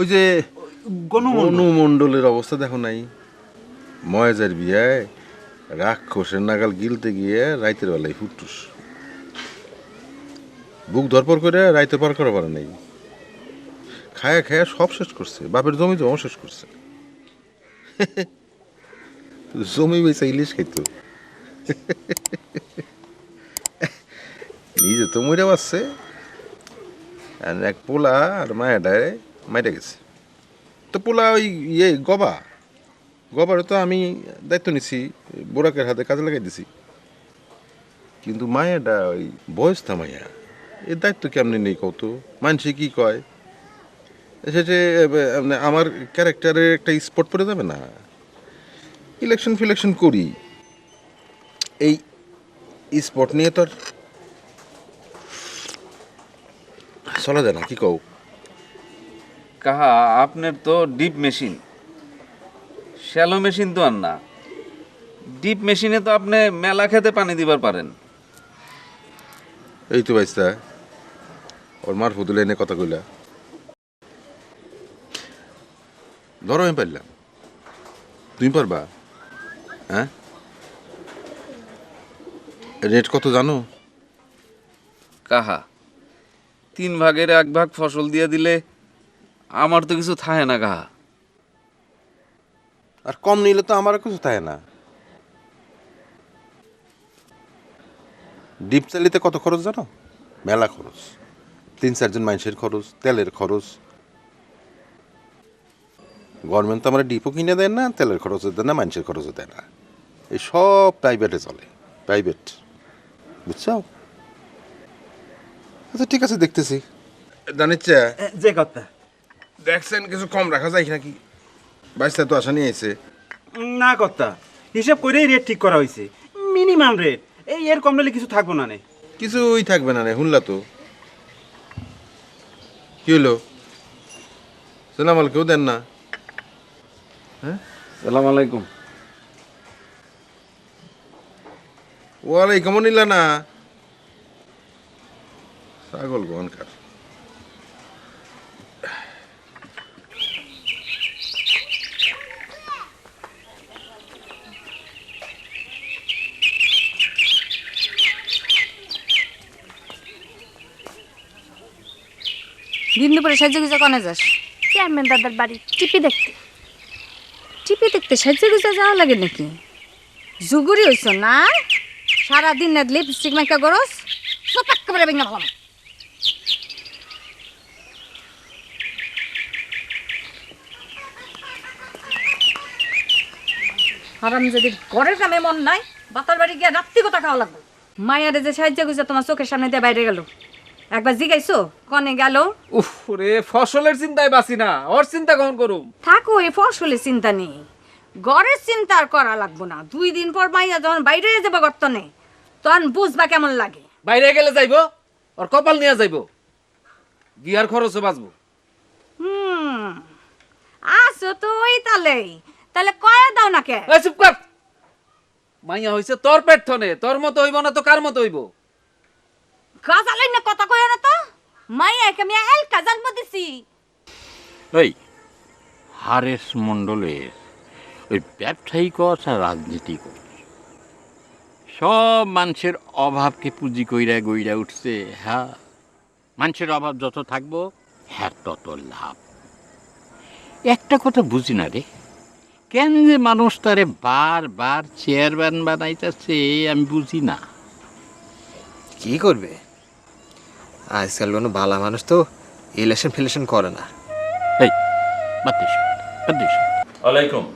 ওই যে গণমন্ডল অনুমণ্ডলের অবস্থা দেখো নাই। ময়াজের বিয়ায় রাক্ষসের নাগাল গিলতে গিয়ে রাইতের বেলায় ফুটুস। বুক ধরপর করে রাইতে পার করা পারে নাই। খায়া খায়া সব শেষ করছে। বাপের জমি জমা শেষ করছে। জমি বেচা ইলিশ খাইতো। নিজে তো মরে পাচ্ছে আর এক পোলা আর মায়াটায় মাইটা গেছে। তো পোলা ওই ইয়ে গবা। গবারে তো আমি দায়িত্ব নিছি, বোরাকের হাতে কাজে লাগাই দিছি। কিন্তু মায়াটা ওই বয়স বয়সটা মায়া, এর দায়িত্ব কেমনি নেই কত মানুষে কি কয়? সেটা মানে আমার ক্যারেক্টারে একটা স্পট পড়ে যাবে না? ইলেকশন ফিলেকশন করি। এই স্পট নিয়ে তো আর চলা যায় না, কি কও? কাহা আপনার তো ডিপ মেশিন শ্যালো মেশিন তো আর না। ডিপ মেশিনে তো আপনি মেলা খেতে পানি দিবার পারেন। এই তো বাইস্তা ওর মার ফুতুল এনে কথা কইলা। ধরো আমি পারলাম। তুমি পারবা? হ্যাঁ? রেট কত জানো? কাহা তিন ভাগের এক ভাগ ফসল দিয়ে দিলে আমার তো কিছু থাকে না গা। আর কম নিলে তো আমার কিছু থাকে না। ডিপ চালিতে কত খরচ জানো? মেলা খরচ। তিন চারজন মানুষের খরচ তেলের খরচ। গভর্নমেন্ট তো আমরা ডিপও কিনে দেয় না তেলের খরচও দেয় না মানুষের খরচও দেয় না। এই সব প্রাইভেটে চলে প্রাইভেট। বুঝছ? আচ্ছা ঠিক আছে দেখতেছি। জানিচ্ছে যে কথা। দেখছেন কিছু কম রাখা যায় নাকি? বাইশটা তো আশা নিয়ে এসে না কথা হিসাব করেই রেট ঠিক করা হয়েছে মিনিমাম রেট এই এর কম নিলে কিছু থাকব না নে। কিছুই থাকবে না রে শুনলা তো। কি হলো সালামাল কেউ দেন না। হ্যাঁ? সালাম আলাইকুম। ওয়ালাইকুম নিলা না। ছাগল গনকার দিন দুপুরে সাহায্য গুজা কনে যাস? চেয়ারম্যান দাদার বাড়ি টিপি দেখতে। টিপি দেখতে সাহায্য গুজা যাওয়া লাগে নাকি? জুগুরি হইছ না? সারাদিন না লিপস্টিক মাইকা গরস? সপাক করে ভেঙে ভালো হারাম যদি ঘরের কামে মন নাই বাতার বাড়ি গিয়ে রাত্রি কথা খাওয়া লাগবে। মায়ারে যে সাহায্য গুজা তোমার চোখের সামনে দিয়ে বাইরে গেল। একবার জিগাইছো? কনে গেল? উফ রে ফসলের চিন্তায় বাঁচি না। ওর চিন্তা কখন করুম? থাকো এ ফসলের চিন্তা নেই। ঘরের চিন্তা আর করা লাগবো না। দুই দিন পর মাইয়া যখন বাইরে যাবে গর্তনে তখন বুঝবা কেমন লাগে। বাইরে গেলে যাইবো? ওর কপাল নিয়ে যাইবো? বিয়ার খরচও বাঁচবো। হুম আসো তো ওই তালেই তাহলে কয়া দাও না কে? চুপ কর। মাইয়া হইছে তোর পেট থনে তোর মতো হইব না তো কার মতো হইব? গাজালাই না কথা কয়া না তো? মাইয়া কে আমি এল কাজাল দিছি। এই হারেস মণ্ডলের ওই ব্যবসায়িক আর রাজনীতি সব মানুষের অভাবকে পুঁজি কইরা গইরা উঠছে হ্যাঁ? মানুষের অভাব যত থাকব হ্যাঁ তত লাভ। একটা কথা বুঝি না রে কেন যে মানুষ তারে বার বার চেয়ারম্যান বানাইতেছে আমি বুঝি না। কি করবে? আজকাল কোনো বালা মানুষ তো ইলেকশন ফিলেকশন করে না। এই বাদ দিস বাদ দিস। ওয়ালাইকুম।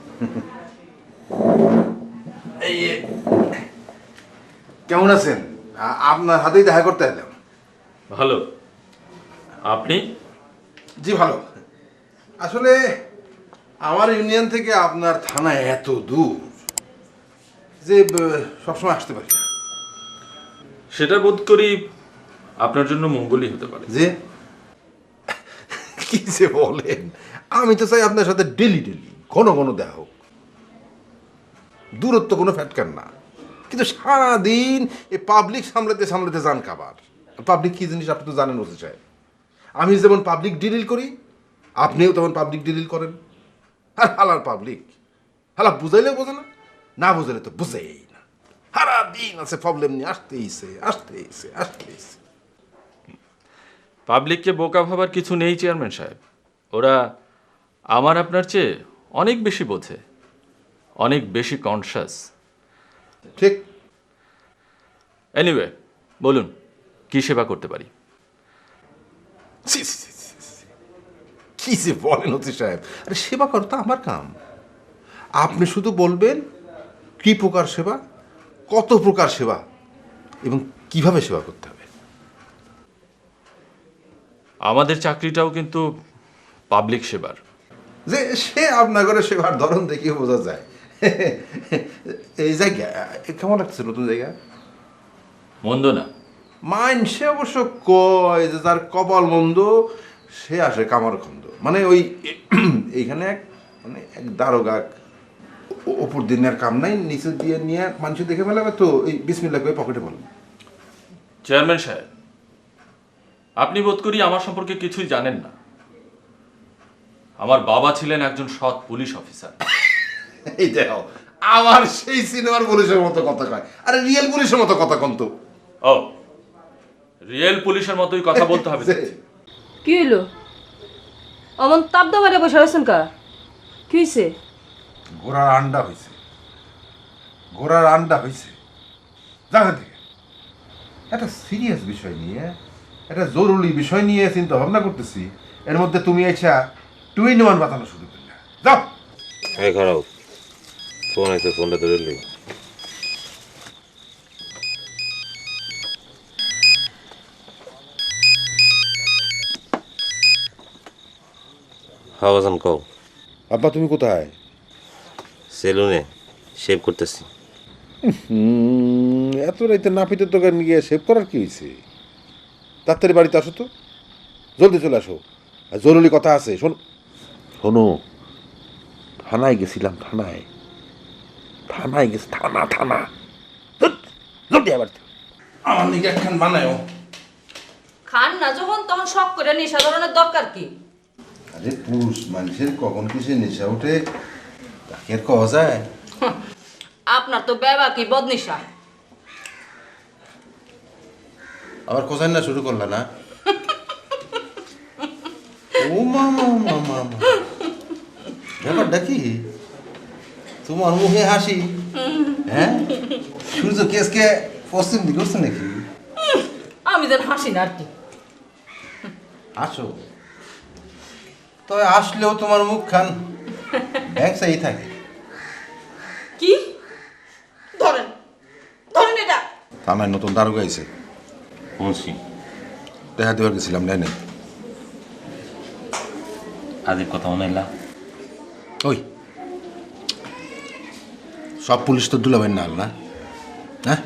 কেমন আছেন? আ- আপনার হাতেই দেখা করতে এলাম। ভালো। আপনি? জি ভালো। আসলে আমার ইউনিয়ন থেকে আপনার থানা এত দূর যে ব- সবসময় আসতে পারি না। সেটা বোধ করি আপনার জন্য মঙ্গলই হতে পারে। যে কি যে বলেন? আমি তো চাই আপনার সাথে ডেলি ডেলি, ঘন ঘন দেখা হোক। দূরত্ব কোনো ফ্যাটকার না। কিন্তু সারাদিন এই পাবলিক সামলাতে সামলাতে যান খাবার পাবলিক কি জিনিস আপনি তো জানেন, ওসি সাহেব। আমি যেমন পাবলিক ডিলিল করি, আপনিও তেমন পাবলিক ডিলিল করেন। আর হালার পাবলিক হালা বুঝাইলে বোঝে না না বুঝাইলে তো বুঝেই না। সারাদিন আছে প্রবলেম নিয়ে আসতেইছে আসতেইছে আসতেইছে পাবলিককে বোকা ভাবার কিছু নেই চেয়ারম্যান সাহেব। ওরা আমার আপনার চেয়ে অনেক বেশি বোঝে অনেক বেশি কনসাস ঠিক। এনিওয়ে বলুন কি সেবা করতে পারি? ছি, ছি, ছি, ছি, ছি। কি যে বলেন অতি সাহেব। আরে সেবা করা তো আমার কাম। আপনি শুধু বলবেন কি প্রকার সেবা কত প্রকার সেবা এবং কীভাবে সেবা করতে হবে। আমাদের চাকরিটাও কিন্তু পাবলিক সেবার। যে সে আপনার ঘরে সেবার ধরন দেখে বোঝা যায়। এই জায়গা কেমন লাগছে নতুন জায়গা? মন্দ না। মাইন সে অবশ্য কয় যে যার কপাল মন্দ সে আসে কামার খন্দ। মানে ওই এইখানে এক মানে এক দারোগা ওপর দিনের কাম নাই নিচে দিয়ে নিয়ে মানুষ দেখে ফেলাবে তো এই বিসমিল্লা করে পকেটে বলবে। চেয়ারম্যান সাহেব আপনি বোধ করি আমার সম্পর্কে কিছুই জানেন না। আমার বাবা ছিলেন একজন সৎ পুলিশ অফিসার। এই দেখো আমার সেই সিনেমার পুলিশের মতো কথা কয়। আরে রিয়েল পুলিশের মতো কথা কন তো। ও রিয়েল পুলিশের মতোই কথা বলতে হবে। কি হইল? অমন তাপ দামারে বসে আছেন কা? কি হইছে? ঘোড়ার আন্ডা হইছে। ঘোড়ার আন্ডা হইছে। থেকে একটা সিরিয়াস বিষয় নিয়ে একটা জরুরি বিষয় নিয়ে চিন্তা ভাবনা করতেছি। এর মধ্যে তুমি এসা টুইন ওয়ান বাতানো শুরু করলে। যাও। এই খারাপ। ফোন আছে ফোনটা ধরে লি হাওয়াজান কও। আব্বা তুমি কোথায়? সেলুনে শেভ করতেছি। এত রাইতে নাপিতের দোকান গিয়ে সেভ করার কি হয়েছে তাড়াতাড়ি বাড়িতে আসো তো। জলদি চলে আসো। আর জরুরি কথা আছে শোনো। শোনো থানায় গেছিলাম থানায়। থানায় গেছি থানা থানা। জলদি আবার আমার নিকে একখান বানায়ও। খান না যখন তখন শখ করে নেশা ধরনের দরকার কি? আরে পুরুষ মানুষের কখন কিসে নেশা ওঠে তাকে আর কওয়া যায়? আপনার তো বেবা কি বদনিশা। আবার কোথায় না শুরু করলা না? ও মামা মামা ব্যাপারটা কি? তোমার মুখে হাসি? হ্যাঁ? সূর্য কেসকে পশ্চিম দিকে করছে নাকি? আমি যেন হাসি না আর কি। আসো। তবে আসলেও তোমার মুখ খান চাই থাকে। কি? ধরেন। ধরেন এটা। থানায় নতুন দারোগা আইছে। শুনছি দেখা দেওয়ার গেছিলাম নাই নাই। আজের কথা মনে এলা? ওই। সব পুলিশ তো দুলাবেন নাল না? হ্যাঁ?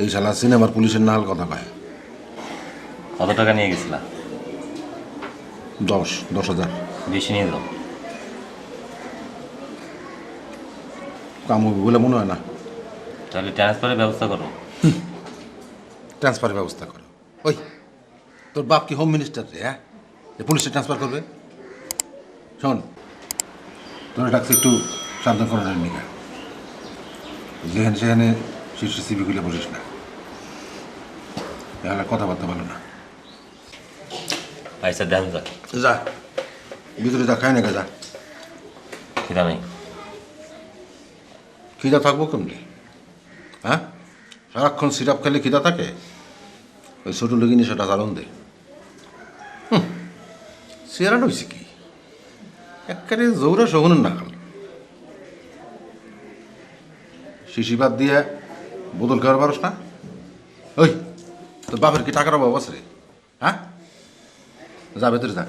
এই শালা সিনেমার পুলিশের নাল কথা কয়। কত টাকা নিয়ে গেছিলা? দশ দশ হাজার। বেশি নিয়ে যাও কাম হবে বলে মনে হয় না। তাহলে ট্রান্সফারের ব্যবস্থা করো। ট্রান্সফারের ব্যবস্থা করো। ওই তোর বাপ কি হোম মিনিস্টার রে হ্যাঁ? যে পুলিশে ট্রান্সফার করবে? শোন তোর ডাকছে একটু সাবধান করার নিকা যেখানে সেখানে শীর্ষ সিবি খুলে বসিস না। এখানে কথাবার্তা ভালো না। পয়সা দেন যাক যা ভিতরে যা খায় না যা। খিদা নেই। খিদা থাকব কেমনি? হ্যাঁ? সারাক্ষণ সিরাপ খেলে খিদা থাকে? ওই ছোটো লেগিনি সেটা কারণ দে। চেয়ারা হয়েছে কি? একবারে জৌরা শগুনের নাকাল শিশিবাদ দিয়ে বোতল খাওয়ার পারস না? ওই, তোর বাপের কি টাকার অভাব আছে রে? হ্যাঁ? যা, ভেতরে যা।